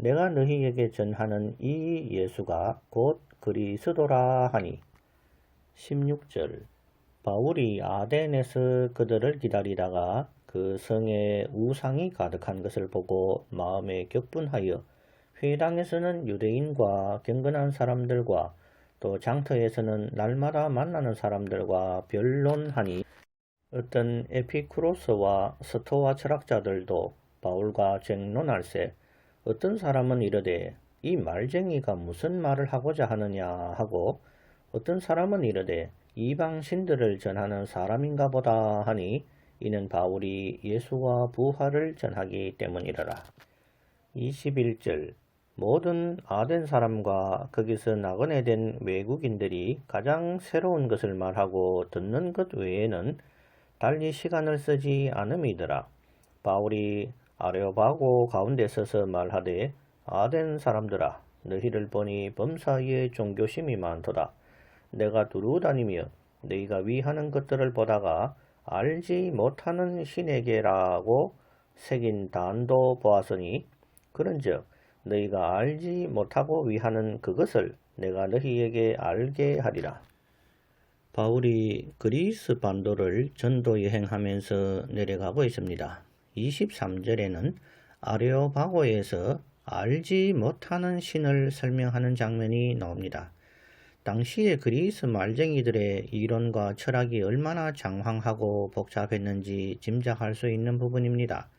내가 너희에게 전하는 이 예수가 곧 그리스도라 하니. 16절. 바울이 아덴에서 그들을 기다리다가 그 성에 우상이 가득한 것을 보고 마음에 격분하여 회당에서는 유대인과 경건한 사람들과 또 장터에서는 날마다 만나는 사람들과 변론하니 어떤 에피쿠로스와 스토아 철학자들도 바울과 쟁론할세 어떤 사람은 이르되 이 말쟁이가 무슨 말을 하고자 하느냐 하고 어떤 사람은 이르되 이방 신들을 전하는 사람인가 보다 하니 이는 바울이 예수와 부활을 전하기 때문이라라. 21절 모든 아덴 사람과 거기서 나그네 된 외국인들이 가장 새로운 것을 말하고 듣는 것 외에는 달리 시간을 쓰지 않음이더라. 바울이 아레오바고 가운데 서서 말하되 아덴 사람들아 너희를 보니 범사에 종교심이 많도다. 내가 두루 다니며 너희가 위하는 것들을 보다가 알지 못하는 신에게라고 새긴 단도 보았으니 그런즉 너희가 알지 못하고 위하는 그것을 내가 너희에게 알게 하리라. 바울이 그리스 반도를 전도 여행하면서 내려가고 있습니다. 23절에는 아레오바고에서 알지 못하는 신을 설명하는 장면이 나옵니다. 당시의 그리스 말쟁이들의 이론과 철학이 얼마나 장황하고 복잡했는지 짐작할 수 있는 부분입니다.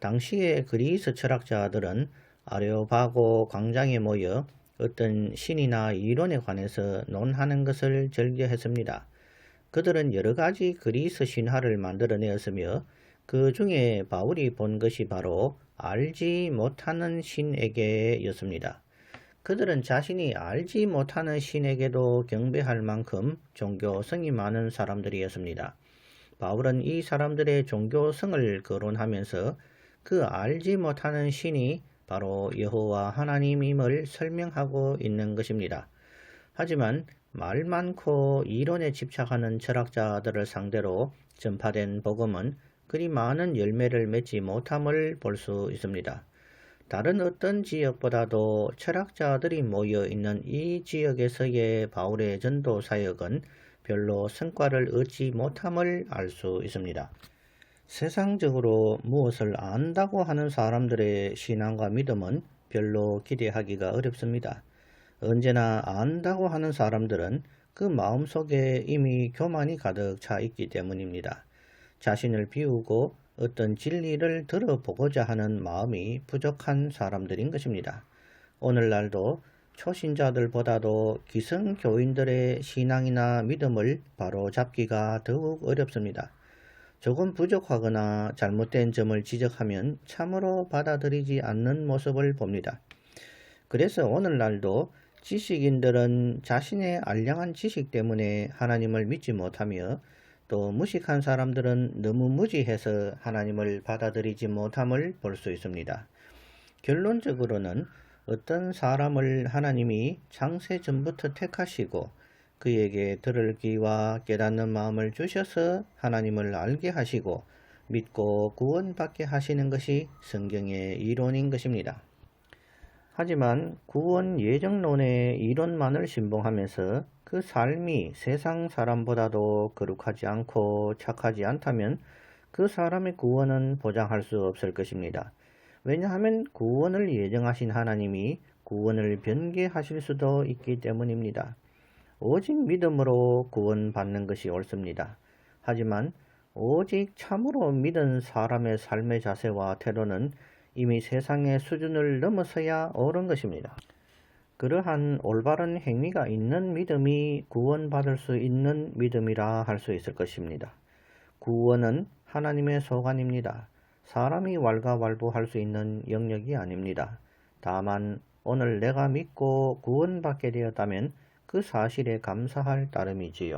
당시의 그리스 철학자들은 아레오바고 광장에 모여 어떤 신이나 이론에 관해서 논하는 것을 즐겨했습니다. 그들은 여러 가지 그리스 신화를 만들어내었으며 그 중에 바울이 본 것이 바로 알지 못하는 신에게였습니다. 그들은 자신이 알지 못하는 신에게도 경배할 만큼 종교성이 많은 사람들이었습니다. 바울은 이 사람들의 종교성을 거론하면서 그 알지 못하는 신이 바로 여호와 하나님임을 설명하고 있는 것입니다. 하지만 말 많고 이론에 집착하는 철학자들을 상대로 전파된 복음은 그리 많은 열매를 맺지 못함을 볼 수 있습니다. 다른 어떤 지역보다도 철학자들이 모여 있는 이 지역에서의 바울의 전도 사역은 별로 성과를 얻지 못함을 알 수 있습니다. 세상적으로 무엇을 안다고 하는 사람들의 신앙과 믿음은 별로 기대하기가 어렵습니다. 언제나 안다고 하는 사람들은 그 마음속에 이미 교만이 가득 차 있기 때문입니다. 자신을 비우고 어떤 진리를 들어보고자 하는 마음이 부족한 사람들인 것입니다. 오늘날도 초신자들보다도 기성교인들의 신앙이나 믿음을 바로 잡기가 더욱 어렵습니다. 조금 부족하거나 잘못된 점을 지적하면 참으로 받아들이지 않는 모습을 봅니다. 그래서 오늘날도 지식인들은 자신의 알량한 지식 때문에 하나님을 믿지 못하며 또 무식한 사람들은 너무 무지해서 하나님을 받아들이지 못함을 볼 수 있습니다. 결론적으로는 어떤 사람을 하나님이 창세 전부터 택하시고 그에게 들을 귀와 깨닫는 마음을 주셔서 하나님을 알게 하시고 믿고 구원받게 하시는 것이 성경의 이론인 것입니다. 하지만 구원 예정론의 이론만을 신봉하면서 그 삶이 세상 사람보다도 거룩하지 않고 착하지 않다면 그 사람의 구원은 보장할 수 없을 것입니다. 왜냐하면 구원을 예정하신 하나님이 구원을 변개하실 수도 있기 때문입니다. 오직 믿음으로 구원받는 것이 옳습니다. 하지만 오직 참으로 믿은 사람의 삶의 자세와 태도는 이미 세상의 수준을 넘어서야 옳은 것입니다. 그러한 올바른 행위가 있는 믿음이 구원받을 수 있는 믿음이라 할 수 있을 것입니다. 구원은 하나님의 소관입니다. 사람이 왈가왈부할 수 있는 영역이 아닙니다. 다만 오늘 내가 믿고 구원받게 되었다면 그 사실에 감사할 따름이지요.